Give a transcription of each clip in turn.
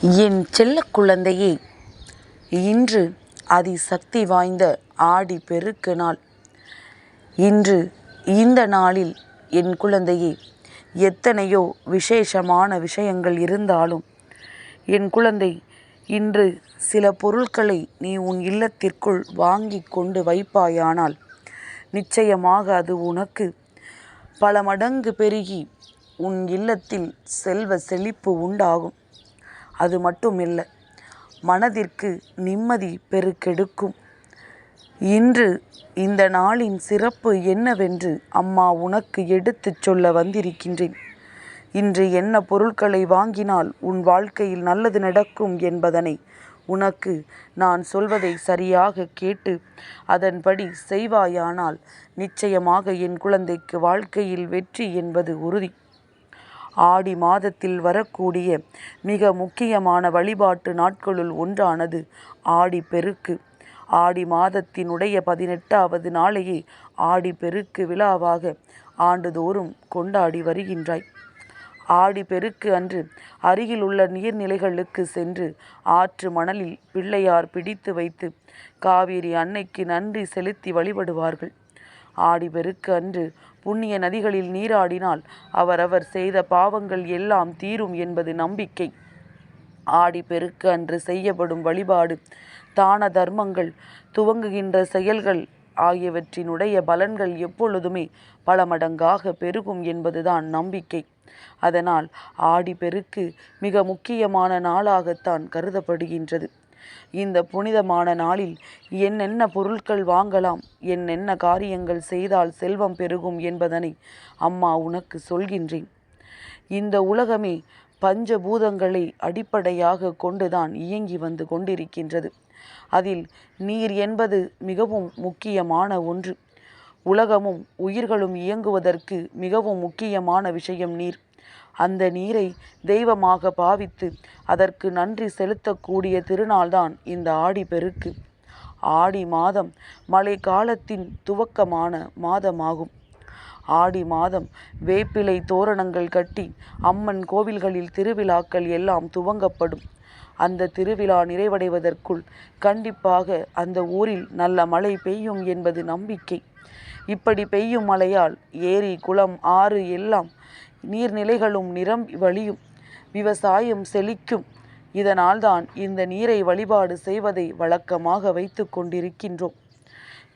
என் செல்ல குழந்தையே இன்று அதிசக்தி வாய்ந்த ஆடி பெருக்கு நாள். இன்று இந்த நாளில் என் குழந்தையே எத்தனையோ விசேஷமான விஷயங்கள் இருந்தாலும் என் குழந்தை இன்று சில பொருட்களை நீ உன் இல்லத்திற்குள் வாங்கி கொண்டு வைப்பாயானால் நிச்சயமாக அது உனக்கு பல மடங்கு பெருகி உன் இல்லத்தில் செல்வ செழிப்பு உண்டாகும். அது மட்டும் இல்லை மனதிற்கு நிம்மதி பெருக்கெடுக்கும். இன்று இந்த நாளின் சிறப்பு என்னவென்று அம்மா உனக்கு எடுத்துச் சொல்ல வந்திருக்கின்றேன். இன்று என்ன பொருட்களை வாங்கினால் உன் வாழ்க்கையில் நல்லது நடக்கும் என்பதனை உனக்கு நான் சொல்வதை சரியாக கேட்டு அதன்படி செய்வாயானால் நிச்சயமாக என் குழந்தைக்கு வாழ்க்கையில் வெற்றி என்பது உறுதி. ஆடி மாதத்தில் வரக்கூடிய மிக முக்கியமான வழிபாட்டு நாட்களுள் ஒன்றானது ஆடி பெருக்கு. ஆடி மாதத்தினுடைய பதினெட்டாவது நாளையே ஆடி பெருக்கு விழாவாக ஆண்டுதோறும் கொண்டாடி வருகின்றாய். ஆடி பெருக்கு அன்று அருகில் உள்ள நீர்நிலைகளுக்கு சென்று ஆற்று மணலில் பிள்ளையார் பிடித்து வைத்து காவேரி அன்னைக்கு நன்றி செலுத்தி வழிபடுவார்கள். ஆடி பெருக்கு அன்று புண்ணிய நதிகளில் நீராடினால் அவரவர் செய்த பாவங்கள் எல்லாம் தீரும் என்பது நம்பிக்கை. ஆடி பெருக்கு அன்று செய்யப்படும் வழிபாடு தான தர்மங்கள் துவங்குகின்ற செயல்கள் ஆகியவற்றினுடைய பலன்கள் எப்பொழுதுமே பல மடங்காக பெருகும் என்பதுதான் நம்பிக்கை. அதனால் ஆடி பெருக்கு மிக முக்கியமான நாளாகத்தான் கருதப்படுகின்றது. இந்த புனிதமான நாளில் என்னென்ன பொருட்கள் வாங்கலாம் என்னென்ன காரியங்கள் செய்தால் செல்வம் பெருகும் என்பதனை அம்மா உனக்கு சொல்கின்றேன். இந்த உலகமே பஞ்சபூதங்களை அடிப்படையாக கொண்டுதான் இயங்கி வந்து கொண்டிருக்கின்றது. அதில் நீர் என்பது மிகவும் முக்கியமான ஒன்று. உலகமும் உயிர்களும் இயங்குவதற்கு மிகவும் முக்கியமான விஷயம் நீர். அந்த நீரை தெய்வமாக பாவித்து அதற்கு நன்றி செலுத்தக்கூடிய திருநாள்தான் இந்த ஆடி பெருக்கு. ஆடி மாதம் மழை காலத்தின் துவக்கமான மாதமாகும். ஆடி மாதம் வேப்பிலை தோரணங்கள் கட்டி அம்மன் கோவில்களில் திருவிழாக்கள் எல்லாம் துவங்கப்படும். அந்த திருவிழா நிறைவடைவதற்குள் கண்டிப்பாக அந்த ஊரில் நல்ல மழை பெய்யும் என்பது நம்பிக்கை. இப்படி பெய்யும் மழையால் ஏரி குளம் ஆறு எல்லாம் நீர்நிலைகளும் நிரம்பி வழியும் விவசாயம் செழிக்கும். இதனால்தான் இந்த நீரை வழிபாடு செய்வதை வழக்கமாக வைத்து கொண்டிருக்கின்றோம்.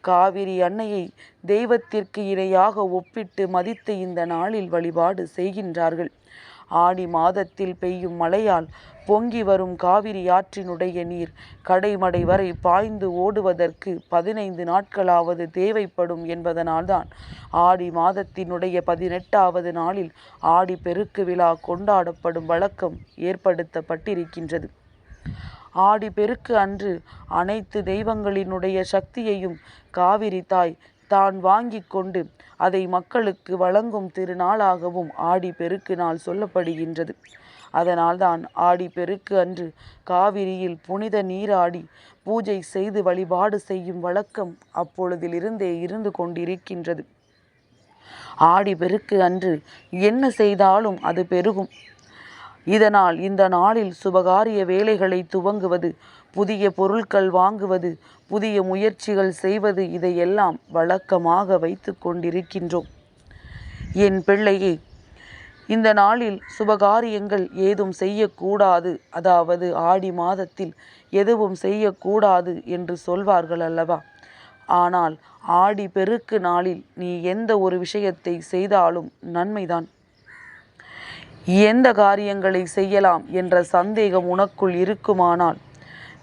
காவிரி அன்னையை தெய்வத்திற்கு இணையாக ஒப்பிட்டு மதித்து இந்த நாளில் வழிபாடு செய்கின்றார்கள். ஆடி மாதத்தில் பெய்யும் மழையால் பொங்கி வரும் காவிரி ஆற்றினுடைய நீர் கடைமடை வரை பாய்ந்து ஓடுவதற்கு பதினைந்து நாட்களாவது தேவைப்படும் என்பதனால்தான் ஆடி மாதத்தினுடைய பதினெட்டாவது நாளில் ஆடி பெருக்கு விழா கொண்டாடப்படும் வழக்கம் ஏற்படுத்தப்பட்டிருக்கின்றது. ஆடி பெருக்கு அன்று அனைத்து தெய்வங்களினுடைய சக்தியையும் காவிரி தாய் தான் வாங்கி கொண்டு அதை மக்களுக்கு வழங்கும் திருநாளாகவும் ஆடி பெருக்கு நாள் சொல்லப்படுகின்றது. அதனால்தான் ஆடி பெருக்கு அன்று காவிரியில் புனித நீராடி பூஜை செய்து வழிபாடு செய்யும் வழக்கம் அப்பொழுதிலிருந்தே இருந்து கொண்டிருக்கின்றது. ஆடி பெருக்கு அன்று என்ன செய்தாலும் அது பெருகும். இதனால் இந்த நாளில் சுபகாரிய வேலைகளை துவங்குவது புதிய பொருட்கள் வாங்குவது புதிய முயற்சிகள் செய்வது இதையெல்லாம் வழக்கமாக வைத்து கொண்டிருக்கின்றோம். என் பிள்ளையே இந்த நாளில் சுபகாரியங்கள் ஏதும் செய்யக்கூடாது. அதாவது ஆடி மாதத்தில் எதுவும் செய்யக்கூடாது என்று சொல்வார்கள் அல்லவா? ஆனால் ஆடி பெருக்கு நாளில் நீ எந்த ஒரு விஷயத்தை செய்தாலும் நன்மைதான். எந்த காரியங்களை செய்யலாம் என்ற சந்தேகம் உனக்குள் இருக்குமானால்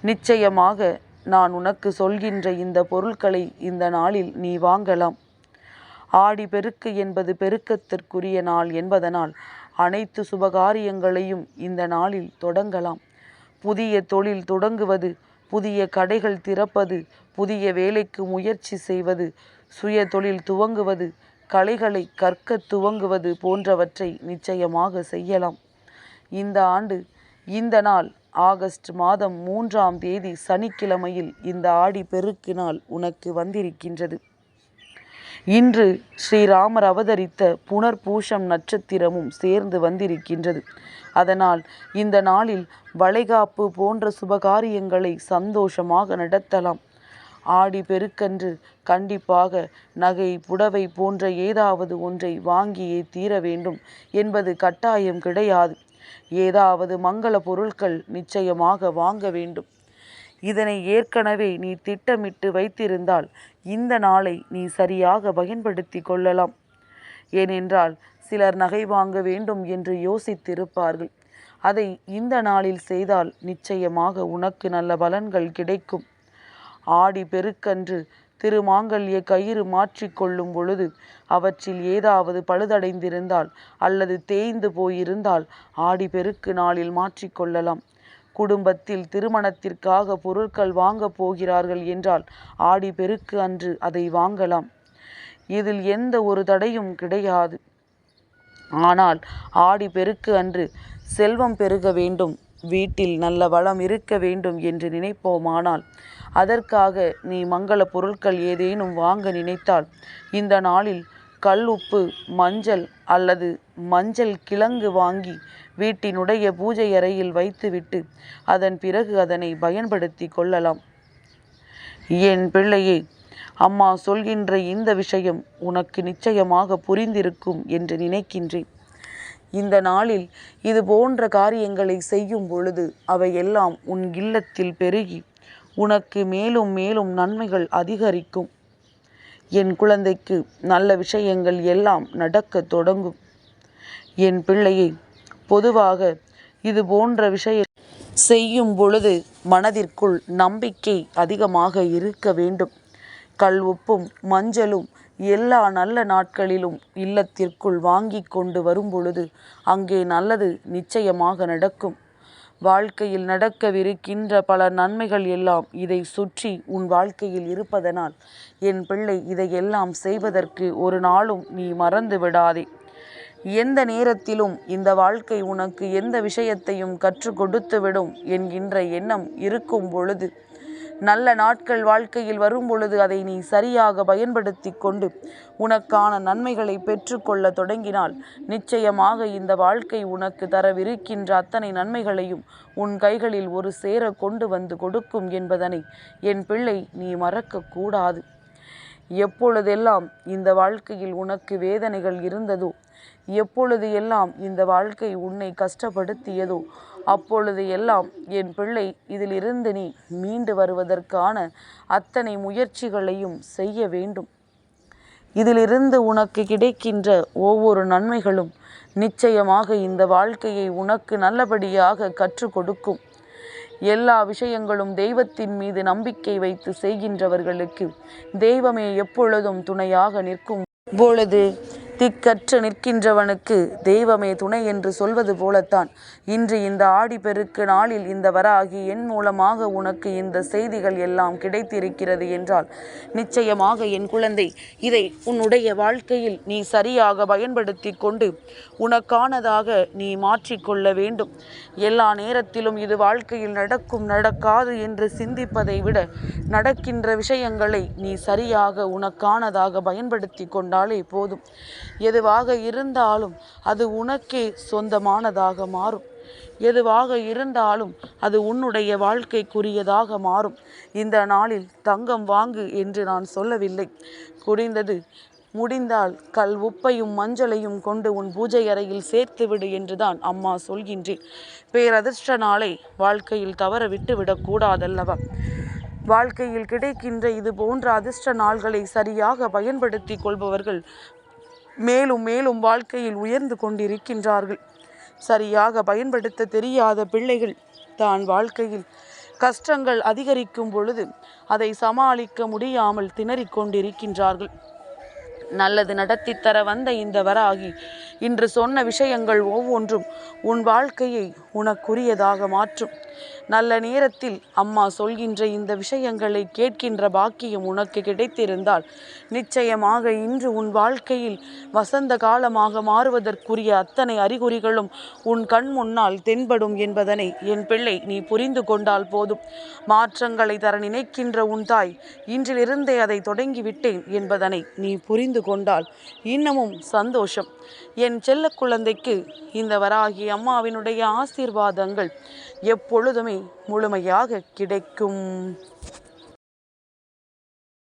நிச்சயமாக நான் உனக்கு சொல்கின்ற இந்த பொருட்களை இந்த நாளில் நீ வாங்கலாம். ஆடி பெருக்கு என்பது பெருக்கத்திற்குரிய நாள் என்பதனால் அனைத்து சுபகாரியங்களையும் இந்த நாளில் தொடங்கலாம். புதிய தொழில் தொடங்குவது புதிய கடைகள் திறப்பது புதிய வேலைக்கு முயற்சி செய்வது சுய தொழில் துவங்குவது கலைகளை கற்க துவங்குவது போன்றவற்றை நிச்சயமாக செய்யலாம். இந்த ஆண்டு இந்த நாள் ஆகஸ்ட் மாதம் மூன்றாம் தேதி சனிக்கிழமையில் இந்த ஆடி பெருக்கு நாள் உனக்கு வந்திருக்கின்றது. இன்று ஸ்ரீராமர் அவதரித்த புனர்பூஷம் நட்சத்திரமும் சேர்ந்து வந்திருக்கின்றது. அதனால் இந்த நாளில் வளைகாப்பு போன்ற சுபகாரியங்களை சந்தோஷமாக நடத்தலாம். ஆடி பெருக்கன்று கண்டிப்பாக நகை புடவை போன்ற ஏதாவது ஒன்றை வாங்கியே தீர வேண்டும் என்பது கட்டாயம் கிடையாது. ஏதாவது மங்கள பொருட்கள் நிச்சயமாக வாங்க வேண்டும். இதனை ஏற்கனவே நீ திட்டமிட்டு வைத்திருந்தால் இந்த நாளை நீ சரியாக பயன்படுத்தி கொள்ளலாம். ஏனென்றால் சிலர் நகை வாங்க வேண்டும் என்று யோசித்திருப்பார்கள். அதை இந்த நாளில் செய்தால் நிச்சயமாக உனக்கு நல்ல பலன்கள் கிடைக்கும். ஆடி பெருக்கன்று திருமாங்கல்ய கயிறு மாற்றிக்கொள்ளும் பொழுது அவற்றில் ஏதாவது பழுதடைந்திருந்தால் அல்லது தேய்ந்து போயிருந்தால் ஆடி பெருக்கு நாளில் மாற்றிக்கொள்ளலாம் குடும்பத்தில் திருமணத்திற்காக பொருட்கள் வாங்கப் போகிறார்கள் என்றால் ஆடி பெருக்கு அன்று அதை வாங்கலாம். இதில் எந்த ஒரு தடையும் கிடையாது. ஆனால் ஆடி பெருக்கு அன்று செல்வம் பெருக வேண்டும் வீட்டில் நல்ல வளம் இருக்க வேண்டும் என்று நினைப்போமானால் அதற்காக நீ மங்கள பொருட்கள் ஏதேனும் வாங்க நினைத்தால் இந்த நாளில் கல் உப்பு மஞ்சள் அல்லது மஞ்சள் கிழங்கு வாங்கி வீட்டினுடைய பூஜை அறையில் வைத்துவிட்டு அதன் பிறகு அதனை பயன்படுத்தி கொள்ளலாம். என் பிள்ளையே அம்மா சொல்கின்ற இந்த விஷயம் உனக்கு நிச்சயமாக புரிந்திருக்கும் என்று நினைக்கின்றேன். இந்த நாளில் இது போன்ற காரியங்களை செய்யும் பொழுது அவையெல்லாம் உன் இல்லத்தில் பெருகி உனக்கு மேலும் மேலும் நன்மைகள் அதிகரிக்கும். என் குழந்தைக்கு நல்ல விஷயங்கள் எல்லாம் நடக்க தொடங்கும். என் பிள்ளையை பொதுவாக இது போன்ற விஷய செய்யும் பொழுது மனதிற்குள் நம்பிக்கை அதிகமாக இருக்க வேண்டும். கல் உப்பும் மஞ்சளும் எல்லா நல்ல நாட்களிலும் இல்லத்திற்குள் வாங்கி கொண்டு வரும் பொழுது அங்கே நல்லது நிச்சயமாக நடக்கும். வாழ்க்கையில் நடக்கவிருக்கின்ற பல நன்மைகள் எல்லாம் இதை சுற்றி உன் வாழ்க்கையில் இருப்பதனால் என் பிள்ளை இதையெல்லாம் செய்வதற்கு ஒரு நாளும் நீ மறந்து விடாதே. எந்த நேரத்திலும் இந்த வாழ்க்கை உனக்கு எந்த விஷயத்தையும் கற்றுக் கொடுத்துவிடும் என்கின்ற எண்ணம் இருக்கும் பொழுது நல்ல நாட்கள் வாழ்க்கையில் வரும் பொழுது அதை நீ சரியாக பயன்படுத்தி கொண்டு உனக்கான நன்மைகளை பெற்றுக்கொள்ள தொடங்கினால் நிச்சயமாக இந்த வாழ்க்கை உனக்கு தரவிருக்கின்ற அத்தனை நன்மைகளையும் உன் கைகளில் ஒரு சேர கொண்டு வந்து கொடுக்கும் என்பதனை என் பிள்ளை நீ மறக்கக்கூடாது எப்பொழுதெல்லாம் இந்த வாழ்க்கையில் உனக்கு வேதனைகள் இருந்ததோ எப்பொழுது எல்லாம் இந்த வாழ்க்கை உன்னை கஷ்டப்படுத்தியதோ அப்பொழுது எல்லாம் என் பிள்ளை இதிலிருந்து நீ மீண்டு வருவதற்கான அத்தனை முயற்சிகளையும் செய்ய வேண்டும். இதிலிருந்து உனக்கு கிடைக்கின்ற ஒவ்வொரு நன்மைகளும் நிச்சயமாக இந்த வாழ்க்கையை உனக்கு நல்லபடியாக கற்றுக் கொடுக்கும். எல்லா விஷயங்களும் தெய்வத்தின் மீது நம்பிக்கை வைத்து செய்கின்றவர்களுக்கு தெய்வமே எப்பொழுதும் துணையாக நிற்கும். பொழுது திக்கற்று நிற்கின்றவனுக்கு தெய்வமே துணை என்று சொல்வது போலத்தான். இன்று இந்த ஆடிப்பெருக்கு நாளில் இந்த வராகி என் மூலமாக உனக்கு இந்த செய்திகள் எல்லாம் கிடைத்திருக்கிறது என்றால் நிச்சயமாக என் குழந்தை இதை உன்னுடைய வாழ்க்கையில் நீ சரியாக பயன்படுத்தி கொண்டு உனக்கானதாக நீ மாற்றிக்கொள்ள வேண்டும். எல்லா நேரத்திலும் இது வாழ்க்கையில் நடக்கும் நடக்காது என்று சிந்திப்பதை விட நடக்கின்ற விஷயங்களை நீ சரியாக உனக்கானதாக பயன்படுத்தி கொண்டாலே போதும். எதுவாக இருந்தாலும் அது உனக்கே சொந்தமானதாக மாறும். எதுவாக இருந்தாலும் அது உன்னுடைய வாழ்க்கைக்குரியதாக மாறும். இந்த நாளில் தங்கம் வாங்கு என்று நான் சொல்லவில்லை. குடிந்தது. முடிந்தால் கல் உப்பையும் மஞ்சளையும் கொண்டு உன் பூஜை அறையில் சேர்த்துவிடு என்றுதான் அம்மா சொல்கின்றேன். பேரதிர்ஷ்ட நாளை வாழ்க்கையில் தவற விட்டு விடக்கூடாதல்லவா வாழ்க்கையில் கிடைக்கின்ற இது போன்ற அதிர்ஷ்ட நாள்களை சரியாக பயன்படுத்தி கொள்பவர்கள் மேலும் மேலும் வாழ்க்கையில் உயர்ந்து கொண்டிருக்கின்றார்கள். சரியாக பயன்படுத்த தெரியாத பிள்ளைகள் தான் வாழ்க்கையில் கஷ்டங்கள் அதிகரிக்கும் பொழுது அதை சமாளிக்க முடியாமல் திணறிக் கொண்டிருக்கின்றார்கள். நல்லது நடத்தி தர வந்த இந்த வராகி இன்று சொன்ன விஷயங்கள் ஒவ்வொன்றும் உன் வாழ்க்கையை உனக்குரியதாக மாற்றும். நல்ல நேரத்தில் அம்மா சொல்கின்ற இந்த விஷயங்களை கேட்கின்ற பாக்கியம் உனக்கு கிடைத்திருந்தால் நிச்சயமாக இன்று உன் வாழ்க்கையில் வசந்த காலமாக மாறுவதற்குரிய அத்தனை அறிகுறிகளும் உன் கண் முன்னால் தென்படும் என்பதனை என் பிள்ளை நீ புரிந்து கொண்டால் போதும். மாற்றங்களை தர நினைக்கின்ற உன் தாய் இன்றிலிருந்தே அதை தொடங்கிவிட்டேன் என்பதனை நீ புரிந்து புரிந்து கொண்டால் இன்னமும் சந்தோஷம். என் செல்ல குழந்தைக்கு இந்த வராகி அம்மாவினுடைய ஆசீர்வாதங்கள் எப்பொழுதுமே முழுமையாக கிடைக்கும்.